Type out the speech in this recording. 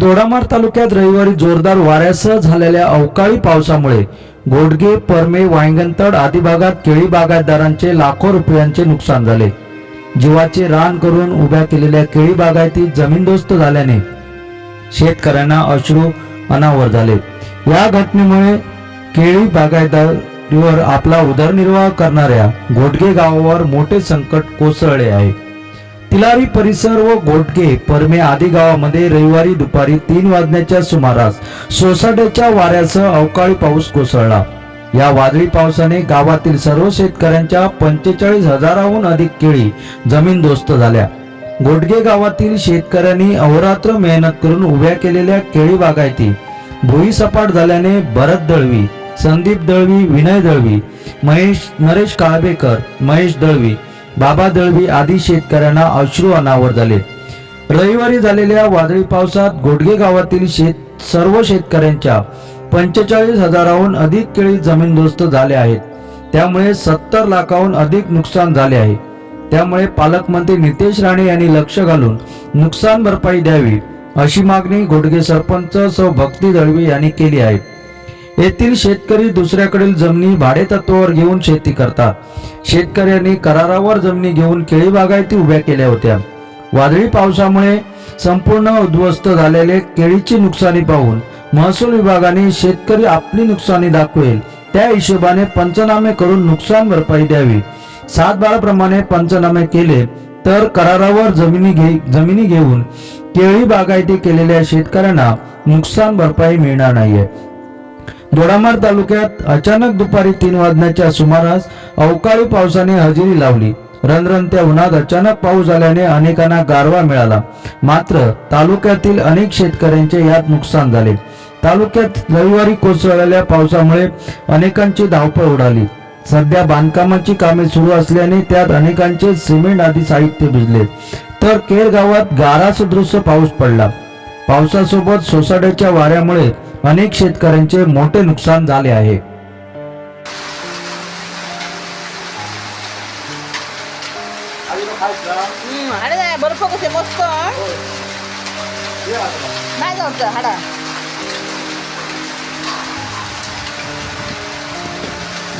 दोडामार तालुक्यात रविवारी जोरदार वाऱ्यासह झालेल्या अवकाळी पावसामुळे गोडगे परमे वांगणतड आदी भागात केळी बागायतदारांचे लाखो रुपयांचे नुकसान झाले. जीवाचे रान करून उभ्या केलेल्या केळी बागायती जमीनदोस्त झाल्याने शेतकऱ्यांना अश्रू अनावर झाले. या घटनेमुळे केळी बागायतदारीवर आपला उदरनिर्वाह करणाऱ्या घोटगे गावावर मोठे संकट कोसळले आहे. तिलारी परिसर व गोटगे परमे आदी गावामध्ये रविवारी दुपारी तीन वाजण्याच्या सुमारास सोसाट्याच्या वाऱ्यासह अवकाळी पाऊस कोसळला. या वादळी पावसाने गावातील सर्व शेतकऱ्यांच्या पंचेचाळीस हजाराहून अधिक केळी जमीनदोस्त झाल्या. गोडगे गावातील शेतकऱ्यांनी अहोरात्र मेहनत करून उभ्या केलेल्या केळी बागायती भुईसपाट झाल्याने भरत दळवी संदीप दळवी विनय दळवी महेश नरेश काळबेकर महेश दळवी बाबा दळवी आदी शेतकऱ्यांना अश्रू अनावर झाले. रविवारी झालेल्या वादळी पावसात गोडगे गावातील शेत सर्व शेतकऱ्यांच्या पंचेचाळीस हजाराहून अधिक केळी जमीनदोस्त झाले आहेत. त्यामुळे सत्तर लाखाहून अधिक नुकसान झाले आहे. त्यामुळे पालकमंत्री नितेश राणे यांनी लक्ष घालून नुकसान भरपाई द्यावी अशी मागणी घोडगे सरपंच सौ भक्ती दळवी यांनी केली आहे. येथील शेतकरी दुसऱ्याकडील जमिनी भाडे तत्वावर घेऊन शेती करतात. शेतकऱ्यांनी करारावर जमिनी घेऊन केळी बागायती उभ्या केल्या होत्या. वादळी पावसामुळे संपूर्ण उद्ध्वस्त झालेले केळीची नुकसानी पाहून महसूल विभागाने शेतकरी आपली नुकसानी दाखवेल. त्या हिशोबाने पंचनामे करून नुकसान भरपाई द्यावी. सात बाराप्रमाणे पंचनामे केले तर करारावर जमिनी घे जमिनी घेऊन केळी बागायती केलेल्या शेतकऱ्यांना नुकसान भरपाई मिळणार नाहीये. दोडामार तालुक्यात अचानक दुपारी तीन वाजण्याच्या सुमारास अवकाळी पावसाने हजेरी लावली. रणरणत्या उन्हात अचानक पाऊस झाल्याने अनेकांना गारवा मिळाला. मात्र तालुक्यातील अनेक शेतकऱ्यांचे यात नुकसान झाले. तालुक्यात रविवारी कोसळलेल्या पावसामुळे अनेकांची धावपळ उडाली. सध्या बांधकामाची कामे सुरू असल्याने त्यात अनेकांचे सिमेंट आदी साहित्य भिजले. तर केर गावात गारा सदृश्य पाऊस पडला. पावसासोबत सोसाट्याच्या वाऱ्यामुळे अनेक शेतकऱ्यांचे मोठे नुकसान झाले आहे. बर्फ कसे बरं फक्त मस्त नाही जाऊ हाडा.